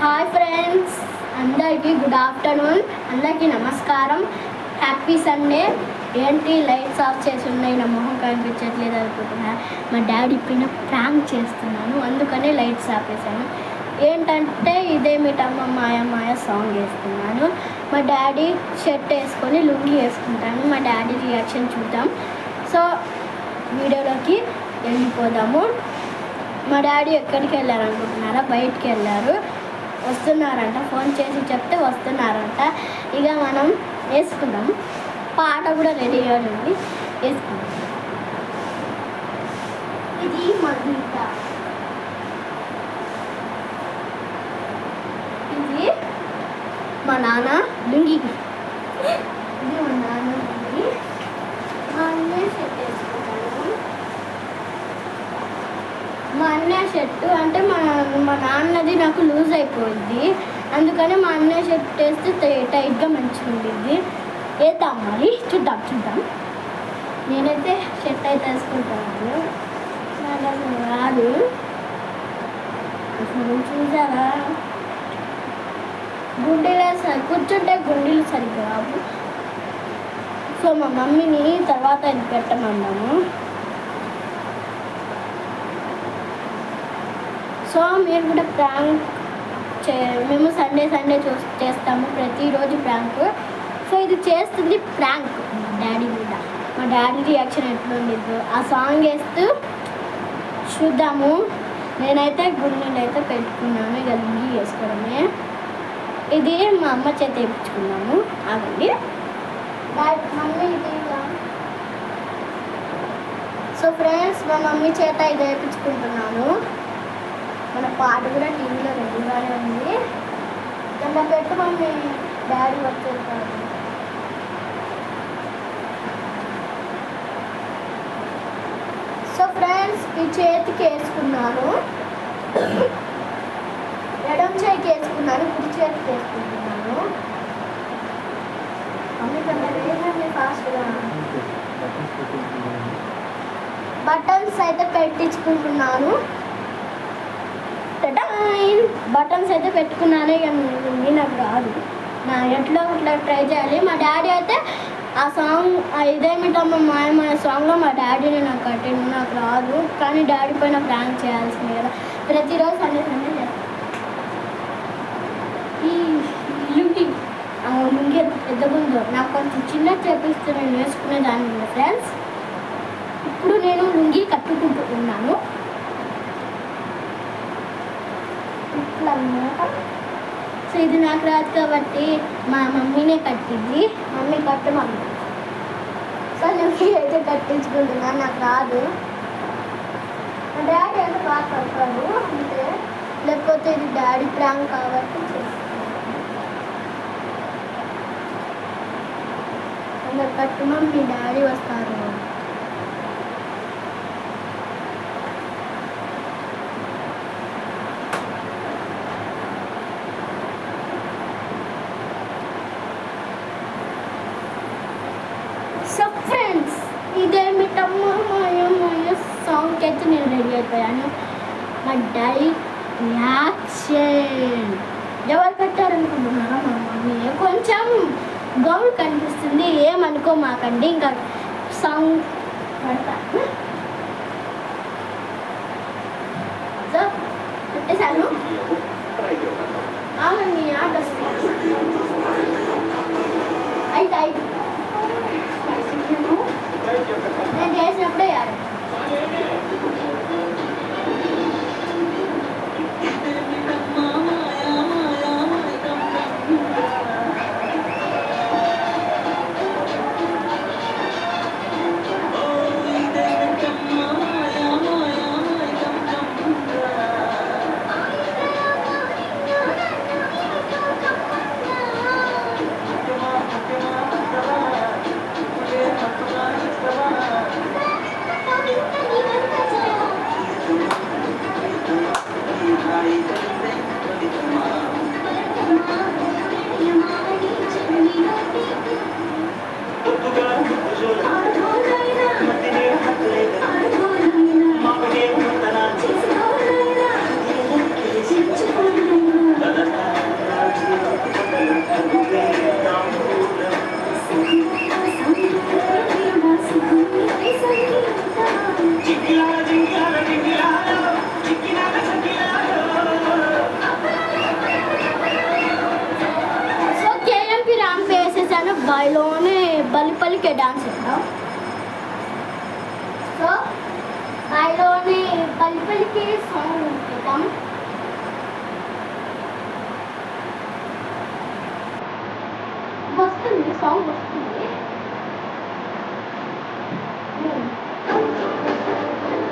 Hi friends అందరికీ good afternoon అందరికీ నమస్కారం. Happy Sunday. ఏంటి లైట్స్ ఆఫ్ చేసి ఉన్నాయి నా మొహం కనిపించట్లేదు అనుకుంటున్నా. మా డాడీ పైన ప్రాంక్ చేస్తున్నాను అందుకనే లైట్స్ ఆపేసాను ఏంటంటే ఇదేమిటమ్మ మాయ మాయ సాంగ్ వేస్తున్నాను. మా డాడీ షర్ట్ వేసుకొని లుంగి వేసుకుంటాను. మా డాడీ రియాక్షన్ చూద్దాం. సో వీడియోలోకి వెళ్ళిపోదాము. మా డాడీ ఎక్కడికి వెళ్ళారు అనుకుంటున్నారా బయటికి వెళ్ళారు. వస్తున్నారంట. ఫోన్ చేసి చెప్తే వస్తున్నారంట. ఇక మనం వేసుకుందాం. పాట కూడా రెడీ ఉంది వేసుకుందాం. ఇది మా ఇది మా నాన్న లుంగి ఇది మా నాన్న లుంగి మా అన్నయ్య షర్ట్ వేసుకుంటాను మా అన్నయ్య షర్ట్ అంటే మా మా నాన్నది నాకు లూజ్ అయిపోయింది. అందుకని మా అన్నయ్య షర్ట్ వేస్తే టైట్గా మంచిగా ఉండిద్ది. వేద్దాం మరి చూద్దాం చూద్దాం. నేనైతే షర్ట్ అయితే వేసుకుంటాను. నాకు అసలు రాదు. అసలు చూసారా? గుండెలు సరి కూర్చుంటే గుండెలు సరిగ్గా రావు. సో మా మమ్మీని తర్వాత ఇది పెట్టమన్నాము. సో మీరు కూడా ప్రాంక్ చే మేము సండే సండే చూ చేస్తాము ప్రతిరోజు ప్రాంక్. సో ఇది చేస్తుంది ప్రాంక్ డాడీ కూడా మా డాడీ రియాక్షన్ ఎట్లుండిద్దు. ఆ సాంగ్ వేస్తూ చూద్దాము. నేనైతే గుండెలు అయితే పెట్టుకున్నాను. ఇక లుంగి వేసుకోవడమే. ఇది మా అమ్మ చేత వేయించుకున్నాము. డాడీ మమ్మీ ఇది. సో ఫ్రెండ్స్ మా మమ్మీ చేత ఇది వేయించుకుంటున్నాను మన పాట కూడా టీవీలో రెడీగానే ఉంది. దాంట్లో పెట్టు మమ్మీ డాడీ వచ్చేస్తాడు సో ఫ్రెండ్స్ ఈ చేతికి వేసుకున్నాను ఎడం చేయికి వేసుకున్నాను కుడి చేతికి వేసుకుంటున్నాను మమ్మీ కన్నా వేయండి ఫాస్ట్గా బటన్స్ అయితే పెట్టించుకుంటున్నాను టటాయిన్ బటన్స్ అయితే పెట్టుకున్నాను ఉంది నాకు రాదు నా ఎట్లా ఇట్లా ట్రై చేయాలి. మా డాడీ అయితే ఆ సాంగ్ ఇదేమిటమ్మా ఇదేమిటమ్మ మాయమాయ సాంగ్లో మా డాడీని నాకు కట్టిండు నాకు రాదు. కానీ డాడీ పైన ప్రాంక్ చేయాల్సింది కదా. ప్రతిరోజు సండే సండే చేస్తాను ఈ లుంగి ఆ పెద్దగుందో నాకు కొంచెం చిన్న చేపిస్తే నేను వేసుకునే దాన్ని ఫ్రెండ్స్ ఇప్పుడు నేను లుంగి కట్టుకుంటూ ఉన్నాను ఇట్లా అన్నమాట. సో ఇది నాకు రాదు కాబట్టి మా మమ్మీనే కట్టింది. మమ్మీ కట్టు మమ్మీ సో నేను అయితే కట్టించుకుంటున్నాను నాకు రాదు. మా డాడీ అయితే బాగా కట్టాడు అంతే. లేకపోతే ఇది డాడీ ప్రాంక్ కాబట్టి చేస్తున్నాను. అందరు కట్టు మమ్మీ డాడీ వస్తారు. సో ఫ్రెండ్స్ ఇదేమిటమ్మా మాయ సాంగ్కి అయితే నేను రెడీ అయిపోయాను. మా డాడీ రియాక్షన్ ఎవరు పెట్టారనుకుంటున్నారా మా మమ్మీ? కొంచెం గౌడ్ కనిపిస్తుంది. ఏమనుకో మాకండి. ఇంకా సాంగ్ పడతాను సో పెట్టేశాను. అవునండి ఆట అయితే అయితే. నేను చేసినప్పుడే వేయాలి పలికే డాన్స్ ఇస్తాం సో బాయిలోనే పలి పలికే సాంగ్ చేద్దాం వస్తుంది సాంగ్ వస్తుంది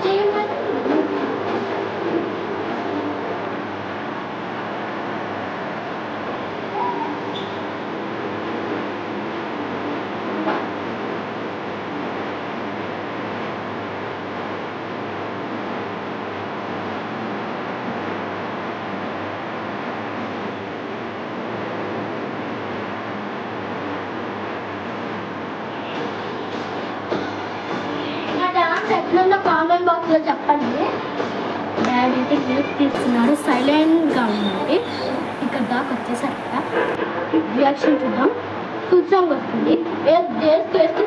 చేయమని నా డాన్స్ ఎట్లుందో కామెంట్ బాక్స్లో చెప్పండి. డాడీ అయితే హెల్ప్ తీస్తున్నారు సైలెంట్గా ఉండండి ఇక్కడ దాకా వచ్చేసరికి రియాక్షన్ చూద్దాం. ఫుల్ సాంగ్ వస్తుంది వేస్తూ వేస్తూ వేస్తూ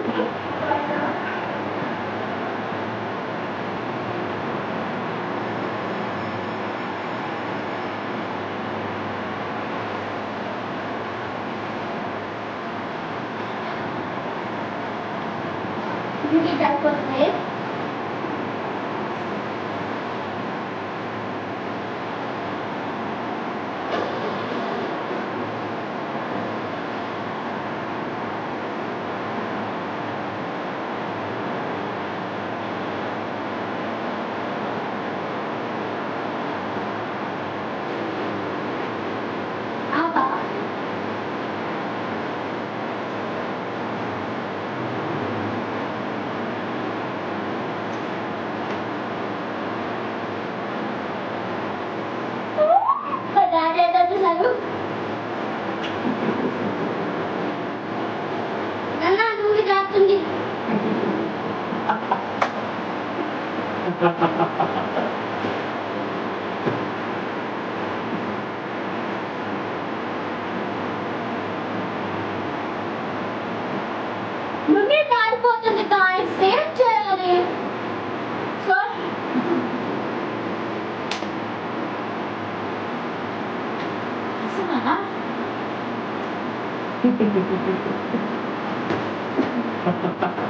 ఇది సరిపోతుంది ఆపా മുന്നേ കാണിപ്പോത്തുണ്ട് കാണിച്ചേ ചേരെ Ha ha ha ha.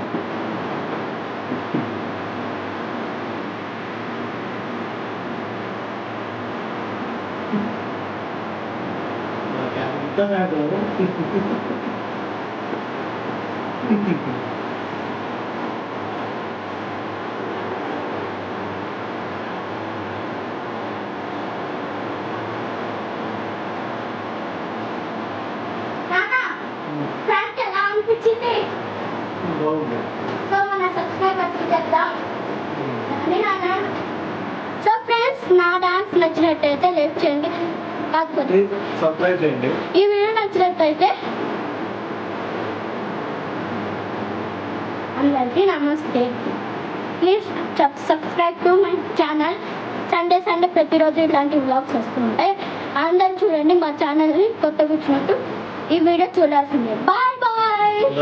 నాన్న సో ఫ్రెండ్స్ నా డాన్స్ నచ్చినట్టయితే లైక్ చేయండి. కాకపోతే ప్లీజ్ సబ్స్క్రైబ్ చేయండి. ఈ వీడియో నచ్చినట్టయితే అందరికీ నమస్తే. Please subscribe to my channel Sunday Sunday ప్రతిరోజు ఇలాంటి వ్లాగ్స్ వస్తూ ఉంటాయి అందరు చూడండి మా ఛానల్ని కొత్తగా వచ్చినట్టు ఈ వీడియో చూడాల్సిందే. Bye bye